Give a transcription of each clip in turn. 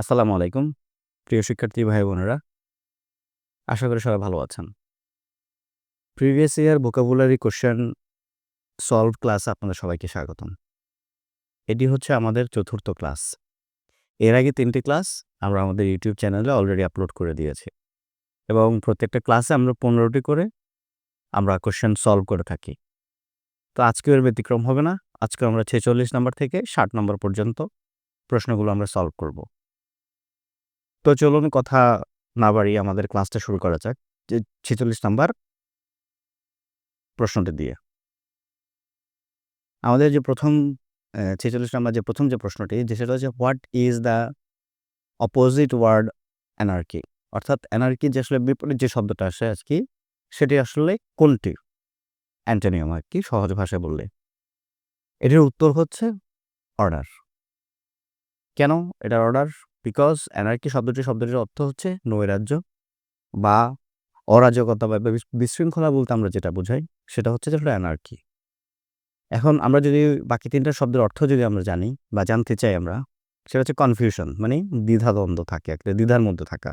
আসসালামু আলাইকুম, প্রিয় শিক্ষার্থী ভাই বোনেরা। আশা করি সবাই ভালো আছেন। Previous year vocabulary question solve class আপনাদের সবাইকে স্বাগতম। এটি হচ্ছে আমাদের চতুর্থ ক্লাস এর আগে তিনটি ক্লাস আমরা আমাদের ইউটিউব চ্যানেলে অলরেডি আপলোড করে দিয়েছি। এবং প্রত্যেকটা ক্লাসে আমরা পনেরোটি করে আমরা কোশ্চেন সলভ করে থাকি। তো আজকে এর ব্যতিক্রম হবে না। আজকে আমরা ছেচল্লিশ নম্বর থেকে ষাট নম্বর পর্যন্ত প্রশ্নগুলো আমরা সলভ করব। তো চলুন কথা না বাড়িয়ে আমাদের ক্লাসটা শুরু করা যাক। যে ছেচল্লিশ নাম্বার প্রশ্নটি দিয়ে। আমাদের যে প্রথম ছেচল্লিশ নাম্বার যে প্রথম যে প্রশ্নটি, যে সেটা হচ্ছে what is the opposite word anarchy অর্থাৎ অ্যানার্কি যে আসলে বিপরীত যে শব্দটা আসে আর কি, সেটি আসলে কোনটি? অ্যান্টোনিয়াম আর কি, সহজ ভাষায় বললে। এটির উত্তর হচ্ছে অর্ডার কেন? এটার অর্ডার বিকজ অ্যানার্কি শব্দটি শব্দটির অর্থ হচ্ছে নৈরাজ্য বা অরাজকতা বা বিশৃঙ্খলা বলতে আমরা যেটা বোঝাই, সেটা হচ্ছে যেটা অ্যানার্কি এখন আমরা যদি বাকি তিনটা শব্দের অর্থ যদি আমরা জানি বা জানতে চাই আমরা, সেটা হচ্ছে কনফিউশন মানে দ্বিধাদ্বন্দ্ব থাকে, একটা দ্বিধার মধ্যে থাকা।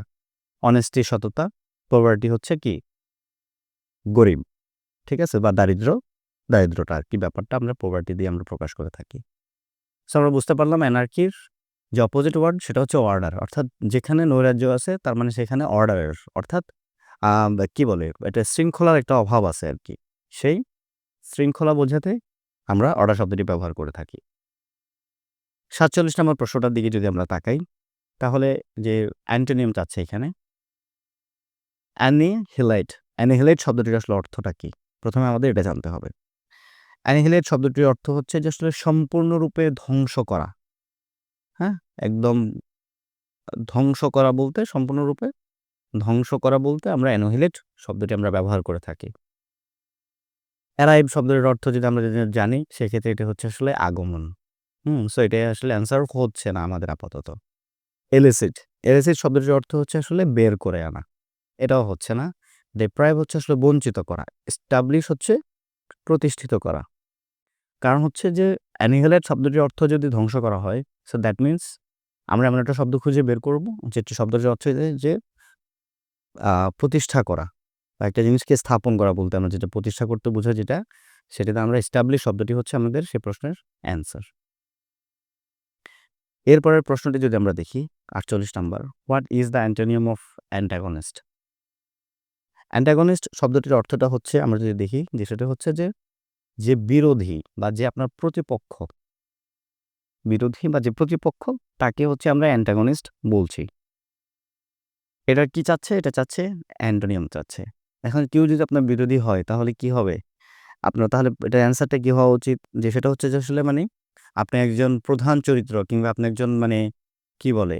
অনেস্টি সততা পভার্টি হচ্ছে কি? গরিব, ঠিক আছে? বা দারিদ্র, দারিদ্রটা আর কি ব্যাপারটা আমরা পভার্টি দিয়ে আমরা প্রকাশ করে থাকি। সো আমরা বুঝতে পারলাম অ্যানার্কির যে অপোজিট ওয়ার্ড সেটা হচ্ছে অর্ডার অর্থাৎ যেখানে নৈরাজ্য আছে তার মানে সেখানে অর্ডারের অর্থাৎ কি বলে, এটা শৃঙ্খলার একটা অভাব আছে আর কি সেই শৃঙ্খলা বোঝাতে আমরা অর্ডার শব্দটি ব্যবহার করে থাকি। সাতচল্লিশ নম্বর প্রশ্নটার দিকে যদি আমরা তাকাই, তাহলে যে অ্যান্টোনিয়াম চাচ্ছে এখানে অ্যানিহিলাইট অ্যানিহিলাইট শব্দটির আসলে অর্থটা কি? প্রথমে আমাদের এটা জানতে হবে। অ্যানিহিলাইট শব্দটির অর্থ হচ্ছে যে আসলে সম্পূর্ণরূপে ধ্বংস করা। হ্যাঁ? একদম ধ্বংস করা বলতে সম্পূর্ণরূপে ধ্বংস করা বলতে আমরা অ্যানোহিলেট শব্দটি আমরা ব্যবহার করে থাকি। অ্যারাইভ শব্দের অর্থ যদি আমরা যদি জানি, সেক্ষেত্রে এটা হচ্ছে আসলে আগমন। হুম সো এটাই আসলে অ্যান্সার হচ্ছে না আমাদের আপাতত। এলিসিট এলিসিট শব্দটির অর্থ হচ্ছে আসলে বের করে আনা। এটাও হচ্ছে না। ডেপ্রাইভ হচ্ছে আসলে বঞ্চিত করা এস্টাবলিশ হচ্ছে প্রতিষ্ঠিত করা। কারণ হচ্ছে যে অ্যানিহেলেট শব্দটির অর্থ যদি ধ্বংস করা হয় সো দ্যাট মিন্স আমরা এমন একটা শব্দ খুঁজে বের করব যেটি শব্দটির অর্থ যে প্রতিষ্ঠা করা বা একটা জিনিসকে স্থাপন করা বলতে আমরা যেটা প্রতিষ্ঠা করতে বোঝাই যেটা, সেটাতে আমরা এস্টাবলিশ শব্দটি হচ্ছে আমাদের সে প্রশ্নের অ্যান্সার এরপরের প্রশ্নটি যদি আমরা দেখি, আটচল্লিশ number what is the antonym of antagonist antagonist শব্দটির অর্থটা হচ্ছে, আমরা যদি দেখি, যে সেটা হচ্ছে যে যে বিরোধী বা যে আপনার প্রতিপক্ষ বিরোধী বা যে প্রতিপক্ষ, তাকে হচ্ছে আমরা অ্যান্টাগনিস্ট বলছি। এটা কি চাচ্ছে? এটা চাচ্ছে অ্যান্টোনিয়াম চাচ্ছে। এখন কেউ যদি আপনার বিরোধী হয়, তাহলে কি হবে? আপনার তাহলে এটা অ্যান্সারটা কি হওয়া উচিত? যে সেটা হচ্ছে যে আসলে মানে আপনি একজন প্রধান চরিত্র কিংবা আপনি একজন মানে কি বলে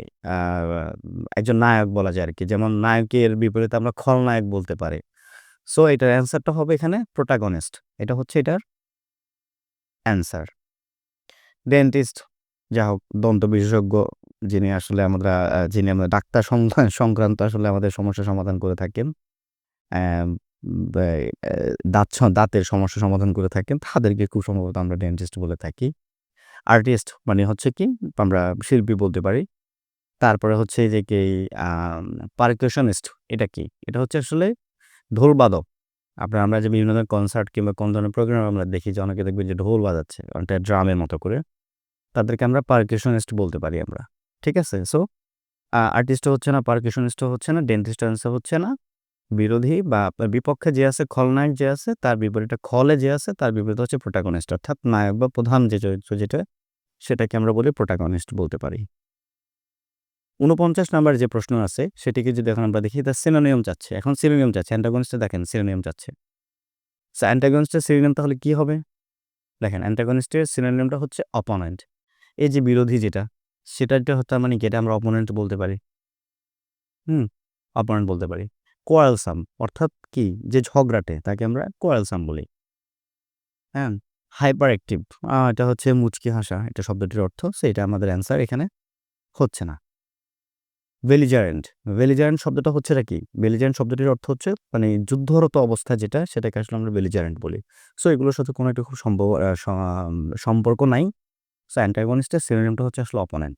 একজন নায়ক বলা যায় আর কি যেমন নায়কের বিপরীতে আমরা খলনায়ক বলতে পারি। সো এটার অ্যান্সারটা হবে এখানে প্রোটাগনিস্ট এটা হচ্ছে এটার অ্যান্সার ডেন্টিস্ট যা হোক দন্ত বিশেষজ্ঞ যিনি আসলে আমরা যিনি আমরা ডাক্তার সংক্রান্ত আসলে আমাদের সমস্যা সমাধান করে থাকেন দাঁত দাঁতের সমস্যা সমাধান করে থাকেন, তাদেরকে খুব সম্ভবত আমরা ডেন্টিস্ট বলে থাকি। আর্টিস্ট মানে হচ্ছে কি, আমরা শিল্পী বলতে পারি। তারপরে হচ্ছে যে কি পারকিউশনিস্ট এটা কি? এটা হচ্ছে আসলে ঢোলবাদক আপনার, আমরা যে বিভিন্ন ধরনের কনসার্ট কিংবা কোন ধরনের প্রোগ্রাম আমরা দেখি যে অনেকে দেখবেন যে ঢোল বাজাচ্ছে, অনেকটা ড্রামের মতো করে। তাদেরকে আমরা পারকিউশনিস্ট বলতে পারি আমরা। ঠিক আছে? সো আর্টিস্টও হচ্ছে না পারকিউশনিস্টও হচ্ছে না ডেন্টিস্ট হচ্ছে না, বিরোধী বা বিপক্ষে যে আছে, খলনায়ক যে আছে, তার বিপরীতে খলে যে আছে, তার বিপরীতে হচ্ছে প্রোটাগনিস্ট অর্থাৎ নায়ক বা প্রধান যে চরিত্র যেটা, সেটাকে আমরা বলি প্রোটাগনিস্ট বলতে পারি। উনপঞ্চাশ নাম্বার যে প্রশ্ন আছে, সেটিকে যদি এখন আমরা দেখি তার সিনোনিয়াম চাচ্ছে এখন সিনোনিয়াম চাচ্ছে অ্যান্টাগনিস্টে দেখেন সিনোনিয়াম চাচ্ছে অ্যান্টাগনিস্টের সিনোনিয়াম তাহলে কি হবে? দেখেন অ্যান্টাগনিস্টের সিনোনিয়ামটা হচ্ছে অপোনেন্ট এই যে বিরোধী যেটা সেটাটা হচ্ছে মানে কি? এটা আমরা অপোনেন্ট বলতে পারি। হুম অপোনেন্ট বলতে পারি। কোয়ালসাম অর্থাৎ কি? যে ঝগড়াটে, তাকে আমরা কোয়ালসাম বলি। হ্যাঁ হাইপার অ্যাক্টিভ এটা হচ্ছে মুচকি হাসা, এটা শব্দটির অর্থ, সেটা আমাদের অ্যান্সার এখানে হচ্ছে না। ভেলিজারেন্ট ভেলিজারেন্ট শব্দটা হচ্ছে কি? ভেলিজারেন্ট শব্দটির অর্থ হচ্ছে মানে যুদ্ধরত অবস্থা যেটা, সেটাকে আসলে আমরা ভেলিজারেন্ট বলি। সো এগুলোর সাথে কোনো একটা খুব সম্ভব সম্পর্ক নাই। সো অ্যান্টাগনিস্টের সিনোনিমটা হচ্ছে আসলে অপোনেন্ট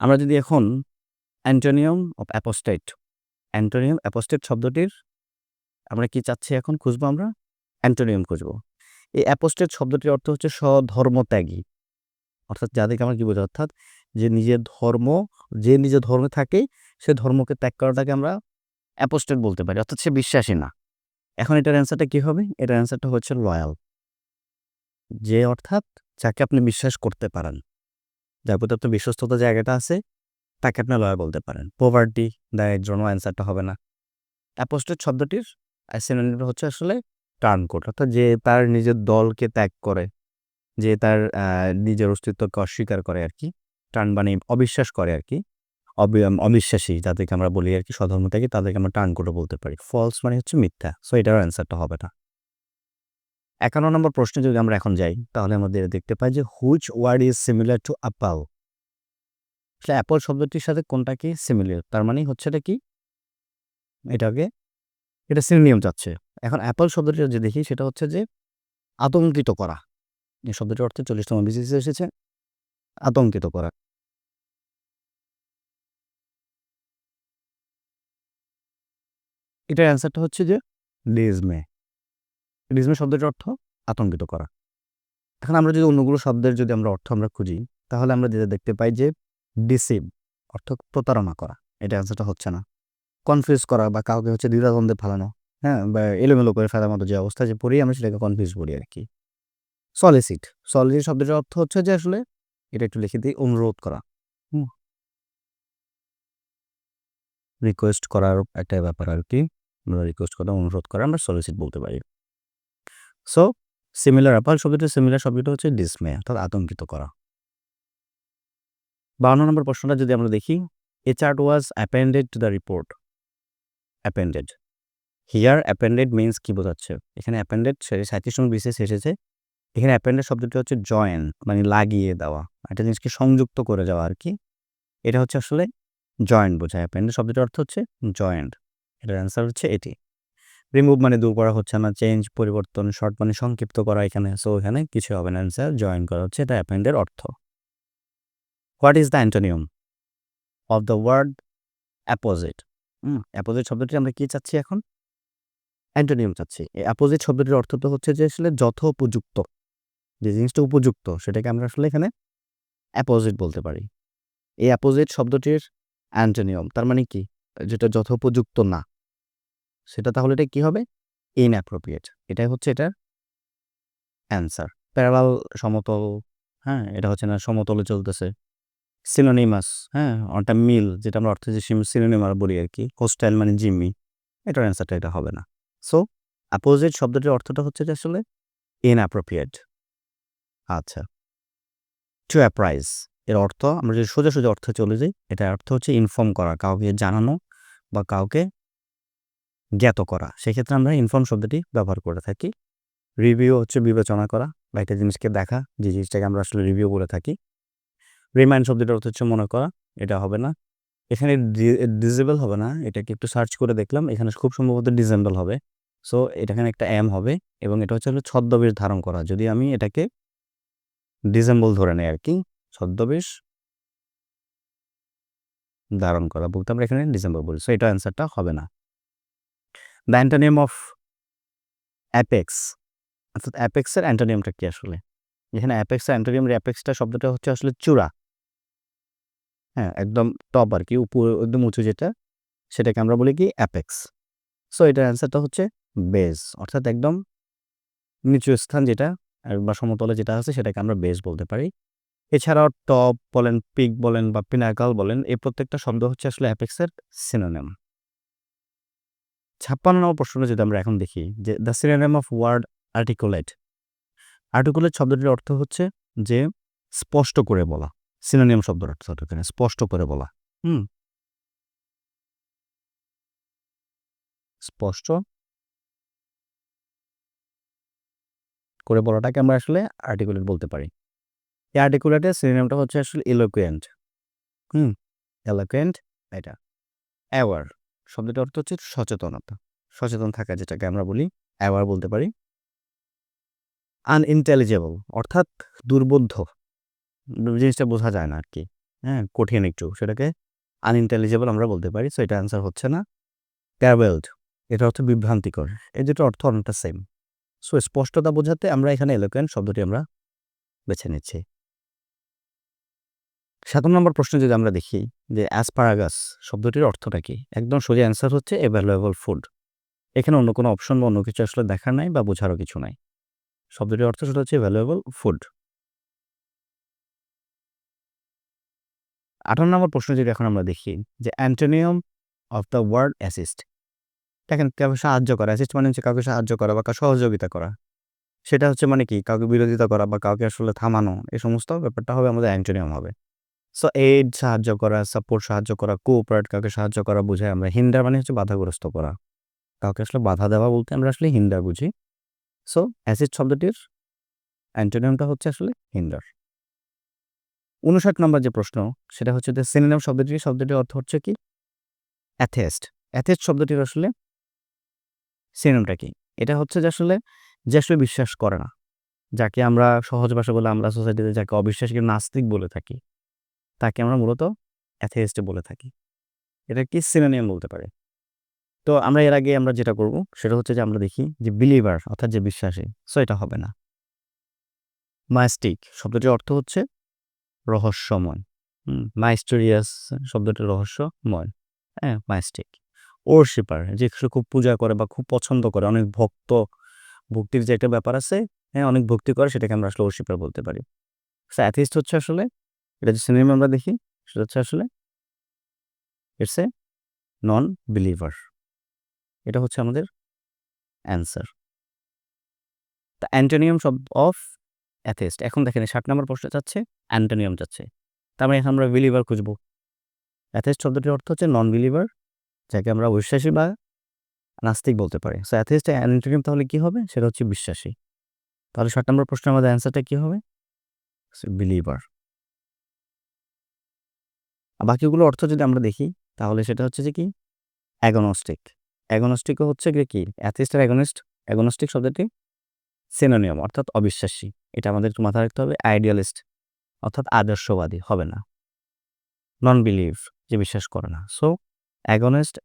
আমরা যদি এখন antonym of apostate antonym apostate শব্দটির আমরা কি চাচ্ছি এখন খুঁজবো আমরা? অ্যান্টোনিয়াম খুঁজবো। এই অ্যাপোস্টেট শব্দটির অর্থ হচ্ছে স্বধর্মত্যাগী। অর্থাৎ যাদেরকে আমরা কি বোঝা অর্থাৎ যে নিজের ধর্ম, যে নিজের ধর্মে থাকে, সে ধর্মকে ত্যাগ করাটাকে আমরা অ্যাপোস্টেট বলতে পারি। অর্থাৎ সে বিশ্বাসী না। এখন এটার অ্যান্সারটা কী হবে? এটার অ্যান্সারটা হচ্ছে লয়াল যে অর্থাৎ যাকে আপনি বিশ্বাস করতে পারেন। যার প্রতি আপনার বিশ্বস্ততা জায়গাটা আছে, তাকে আপনি লয়াল বলতে পারেন। পোভার্টি দায়ের জন্য অ্যান্সারটা হবে না। অ্যাপোস্টেট শব্দটির সিনোনিমটা হচ্ছে আসলে টার্ন কোড অর্থাৎ যে তার নিজের দলকে ত্যাগ করে, যে তার নিজের অস্তিত্বকে অস্বীকার করে আর কি টার্ন মানে অবিশ্বাস করে আর কি অবিশ্বাসী যাদেরকে আমরা বলি আর কি, স্বধর্ম থেকে তাদেরকে আমরা টার্ন করে বলতে পারি। ফলস মানে হচ্ছে মিথ্যা সো এটার অ্যান্সারটা হবে না। একান্ন নম্বর প্রশ্নে যদি আমরা এখন যাই, তাহলে আমাদের দেখতে পাই যে which word is similar to apple apple শব্দটির সাথে কোনটা কি সিমিলার তার মানে হচ্ছে এটা কি? এটাকে, এটা সিনোনিয়াম চাচ্ছে এখন অ্যাপল শব্দটি যে দেখি, সেটা হচ্ছে যে আতঙ্কিত করা। এই শব্দটির অর্থে চল্লিশতম বিসিসি এসেছে আতঙ্কিত করা। এটার অ্যান্সারটা হচ্ছে যে ডিজমে ডিজমে শব্দটির অর্থ আতঙ্কিত করা। এখন আমরা যদি অন্যগুলো শব্দের যদি আমরা অর্থ আমরা খুঁজি, তাহলে আমরা যেটা দেখতে পাই যে ডিসিভ অর্থ প্রতারণা করা। এটা অ্যান্সারটা হচ্ছে না। কনফিউজ করা বা কাউকে হচ্ছে দ্বিধাদ্বন্দ্বে ফেলানো হ্যাঁ বা এলোমেলো করে ফেলার মতো যে অবস্থা যে পড়ি আমরা সেটাকে কনফিউজ করি আর কি। সলিসিট সলিসিট শব্দটির অর্থ হচ্ছে যে আসলে এটা একটু লিখে দিই, অনুরোধ করা। রিকোয়েস্ট করার একটা ব্যাপার আর কি। আমরা রিকোয়েস্ট করা, অনুরোধ করা, আমরা সলিসিট বলতে পারি। সো সিমিলার অ্যাপাল শব্দটি সিমিলার শব্দটি হচ্ছে ডিসমে অর্থাৎ আতঙ্কিত করা। বাউন্ন নম্বর প্রশ্নটা যদি আমরা দেখি, a chart was appended to the report appended here appended means কি বোঝাচ্ছে? এখানে অ্যাপেন্ডেড সাঁত্রিশ নম্বর বিশেষ এসেছে। এখানে অ্যাপেন্ডেড শব্দটি হচ্ছে জয়েন মানে লাগিয়ে দেওয়া। একটা জিনিসকে সংযুক্ত করে যাওয়া আর কি। এটা হচ্ছে আসলে জয়েন্ট বোঝায়। অ্যাপেন্ডেড শব্দটির অর্থ হচ্ছে জয়েন্ট এটার অ্যান্সার হচ্ছে এটি। রিমুভ মানে দূর করা হচ্ছে না চেঞ্জ পরিবর্তন শর্ট মানে সংক্ষিপ্ত করা এখানে সো এখানে কিছু হবে না অ্যান্সার জয়েন করা হচ্ছে, এটা অ্যাপেন্ডের অর্থ। What is the antonym of the word apposite apposite শব্দটি আমরা কি চাচ্ছি এখন? অ্যান্টোনিয়াম চাচ্ছি। অ্যাপোজিট শব্দটির অর্থ তো হচ্ছে যে আসলে যথোপযুক্ত যে জিনিসটা উপযুক্ত, সেটাকে আমরা আসলে এখানে অ্যাপোজিট বলতে পারি। এই অ্যাপোজিট শব্দটির অ্যান্টোনিয়াম তার মানে কি? যেটা যথোপযুক্ত না। সেটা তাহলে এটা কি হবে? ইনঅ্যাপ্রোপ্রিয়েট এটাই হচ্ছে এটার অ্যান্সার প্যারালাল সমতল হ্যাঁ এটা হচ্ছে না, সমতলে চলতেছে। সিনোনিমাস হ্যাঁ অনটা মিল, যেটা আমরা অর্থে যে সিনোনিমার বলি আর কি হোস্টাইল মানে জিম্মি, এটার অ্যান্সারটা এটা হবে না। সো অ্যাপোজিট শব্দটির অর্থটা হচ্ছে যে আসলে ইনঅ্যাপ্রোপ্রিয়েট আচ্ছা। টু অ্যাপ্রাইজ এর অর্থ আমরা যদি সোজা সোজা অর্থে চলে যাই, এটার অর্থ হচ্ছে ইনফর্ম করা, কাউকে জানানো বা কাউকে জ্ঞাত করা। সেক্ষেত্রে আমরা ইনফর্ম শব্দটি ব্যবহার করে থাকি। রিভিউ হচ্ছে বিবেচনা করা বা একটা জিনিসকে দেখা, যে জিনিসটাকে আমরা আসলে রিভিউ বলে থাকি। রিমাইন্ড শব্দটির অর্থ হচ্ছে মনে করা, এটা হবে না। এখানে ডিজেবল হবে না, এটাকে একটু সার্চ করে দেখলাম, এখানে খুব সম্ভবত ডিজেবল হবে। সো এটাখানে একটা অ্যাম হবে এবং এটা হচ্ছে ছদ্মবেশ ধারণ করা। যদি আমি এটাকে ডিজেম্বল ধরে নেই আর কি ছদ্মবেশ ধারণ করা, বলতে আমরা এখানে ডিসেম্বর বলি। সো এটা অ্যান্সারটা হবে না। দ্য অ্যান্টোনিয়াম অফ অ্যাপেক্স অর্থাৎ অ্যাপেক্সের অ্যান্টোনিয়ামটা কি আসলে? যেখানে অ্যাপেক্স অ্যান্টোনিয়ামের অ্যাপেক্সটা শব্দটা হচ্ছে আসলে চূড়া। হ্যাঁ একদম টপ আর কি, উপর একদম উঁচু যেটা, সেটাকে আমরা বলি কি অ্যাপেক্স সো এটার অ্যান্সারটা হচ্ছে বেজ অর্থাৎ একদম নিচু স্থান যেটা বা সমতলে যেটা আছে, সেটাকে আমরা বেজ বলতে পারি। এছাড়াও টপ বলেন পিক বলেন বা পিনাকাল বলেন, এই প্রত্যেকটা শব্দ হচ্ছে আসলে অ্যাপেক্সের সিনোনেম ছাপ্পান্ন নম্বর প্রশ্নটা যদি আমরা এখন দেখি যে the synonym of word articulate articulate শব্দটির অর্থ হচ্ছে যে স্পষ্ট করে বলা। সিনোনিয়াম শব্দের অর্থ এখানে স্পষ্ট করে বলা। হুম? স্পষ্ট করে বলাটাকে আমরা আসলে আর্টিকুলেট বলতে পারি। এই আর্টিকুলেটের সিনোনিয়ামটা হচ্ছে আসলে এলোকুয়েন্ট হুম? এলোকুয়েন্ট এটা। অ্যাওয়ার শব্দটির অর্থ হচ্ছে সচেতনতা। সচেতন থাকা যেটাকে আমরা বলি অ্যাওয়ার বলতে পারি। আনইন্টেলিজেবল অর্থাৎ দুর্বোধ্য। জিনিসটা বোঝা যায় না আর কি হ্যাঁ কঠিন একটু। সেটাকে আনইন্টেলিজেবল আমরা বলতে পারি। সো এটা অ্যান্সার হচ্ছে না। ট্রাভেলড এটা অর্থ বিভ্রান্তিকর। এই দুটো অর্থ অনেকটা সেম সো স্পষ্টতা বোঝাতে আমরা এখানে এলোকেন শব্দটি আমরা বেছে নিচ্ছি। সাত নম্বর প্রশ্ন যদি আমরা দেখি যে অ্যাসপারাগাস শব্দটির অর্থটা কি? একদম সোজা অ্যান্সার হচ্ছে এভ্যালুয়েবল ফুড এখানে অন্য কোনো অপশন বা অন্য কিছু আসলে দেখার নাই বা বোঝারও কিছু নাই। শব্দটির অর্থ সেটা হচ্ছে ভ্যালুয়েবল ফুড আঠারো নম্বর প্রশ্ন যদি এখন আমরা দেখি যে antonym of the word assist দেখেন কাউকে সাহায্য করা অ্যাসিস্ট মানে হচ্ছে কাউকে সাহায্য করা বা কাউকে সহযোগিতা করা। সেটা হচ্ছে মানে কি? কাউকে বিরোধিতা করা বা কাউকে আসলে থামানো এই সমস্ত ব্যাপারটা হবে আমাদের অ্যান্টোনিয়াম হবে। সো এইড সাহায্য করা সাপোর্ট সাহায্য করা কোঅপারেট কাউকে সাহায্য করা বোঝায় আমরা হিন্ডার মানে হচ্ছে বাধাগ্রস্ত করা। কাউকে আসলে বাধা দেওয়া বলতে আমরা আসলে হিন্ডার বুঝি। সো অ্যাসিড শব্দটির অ্যান্টোনিয়ামটা হচ্ছে আসলে হিন্ডার উনষাট নম্বর যে প্রশ্ন, সেটা হচ্ছে যে সিনেমাম শব্দটি, শব্দটির অর্থ হচ্ছে কি? অ্যাথেস্ট অ্যাথেস্ট শব্দটির আসলে সিনেমটা কি? এটা হচ্ছে যে আসলে যে আসলে বিশ্বাস করে না। যাকে আমরা সহজ ভাষা বলে আমরা সোসাইটিতে যাকে অবিশ্বাসী নাস্তিক বলে থাকি। তাকে আমরা মূলত অ্যাথেস্ট বলে থাকি। এটা কি সিনোনিয়াম বলতে পারে। তো আমরা এর আগে আমরা যেটা করব, সেটা হচ্ছে যে আমরা দেখি যে বিলিভার অর্থাৎ যে বিশ্বাসী, সো এটা হবে না। মাস্টিক শব্দটির অর্থ হচ্ছে রহস্যময়। মাইস্টেরিয়াস শব্দটির রহস্যময়। হ্যাঁ মাইস্টিক ওরশিপার যে খুব পূজা করে বা খুব পছন্দ করে, অনেক ভক্ত, ভক্তির যে একটা ব্যাপার আছে হ্যাঁ অনেক ভক্তি করে, সেটাকে আমরা আসলে ওরশিপার বলতে পারি। অ্যাথিস্ট হচ্ছে আসলে এটা যে সিনেমা আমরা দেখি, সেটা হচ্ছে আসলে ইটস এ নন বিলিভার এটা হচ্ছে আমাদের অ্যান্সার দ্য অ্যান্টোনিয়াম শব্দ অফ অ্যাথেস্ট এখন দেখেন ষাট নম্বর প্রশ্ন যাচ্ছে অ্যান্টোনিয়াম যাচ্ছে। তার মানে এখন আমরা বিলিভার খুঁজবো। অ্যাথেস্ট শব্দটির অর্থ হচ্ছে নন বিলিভার যাকে আমরা বিশ্বাসী বা নাস্তিক বলতে পারি। সো অ্যাথেস্ট অ্যান্টোনিয়াম তাহলে কী হবে? সেটা হচ্ছে বিশ্বাসী। তাহলে ষাট নম্বর প্রশ্ন আমাদের অ্যান্সারটা কী হবে? বিলিভার বাকিগুলো অর্থ যদি আমরা দেখি, তাহলে সেটা হচ্ছে যে কি? অ্যাগনস্টিক। অ্যাগনস্টিকও হচ্ছে কি? অ্যাথিস্টের অ্যাগনিস্ট, অ্যাগনস্টিক শব্দটি সেনোনিয়াম, অর্থাৎ অবিশ্বাসী। এটা আমাদের একটু মাথায় রাখতে হবে, আইডিয়ালিস্ট, অর্থাৎ আদর্শবাদী, হবে না। নন বিলিভ যে বিশ্বাস করে না। সো, অ্যাগনিস্ট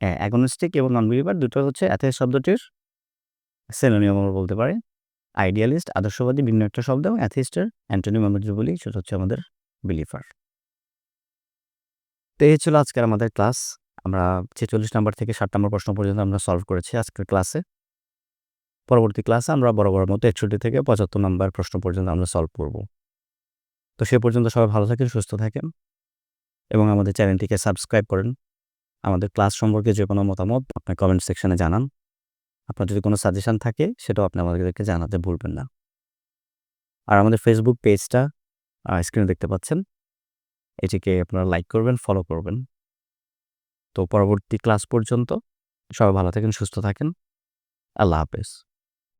অ্যাগনস্টিক এবং নন বিলিভার দুটো হচ্ছে অ্যাথিস্ট শব্দটির সেনোনিয়াম আমরা বলতে পারি। আইডিয়ালিস্ট, আদর্শবাদী, ভিন্ন একটা শব্দ এবং অ্যাথিস্টের অ্যান্টোনিয়াম আমরা যদি বলি, সেটা হচ্ছে আমাদের বিলিভার। তো এই ছিল আজকের আমাদের ক্লাস। আমরা ছেচল্লিশ নাম্বার থেকে ষাট নম্বর প্রশ্ন পর্যন্ত আমরা সলভ করেছি আজকের ক্লাসে। পরবর্তী ক্লাসে আমরা বড় বড় মতো একষট্টি থেকে পঁচাত্তর নম্বর প্রশ্ন পর্যন্ত আমরা সলভ করব। তো সে পর্যন্ত সবাই ভালো থাকেন, সুস্থ থাকেন এবং আমাদের চ্যানেলটিকে সাবস্ক্রাইব করেন। আমাদের ক্লাস সম্পর্কে যে কোনো মতামত আপনার কমেন্ট সেকশনে জানান। আপনার যদি কোনো সাজেশান থাকে, সেটাও আপনি আমাদেরকে জানাতে ভুলবেন না। আর আমাদের ফেসবুক পেজটা স্ক্রিনে দেখতে পাচ্ছেন। এটিকে আপনারা লাইক করবেন ফলো করবেন। তো পরবর্তী ক্লাস পর্যন্ত সবাই ভালো থাকেন, সুস্থ থাকেন। আল্লাহ হাফেজ।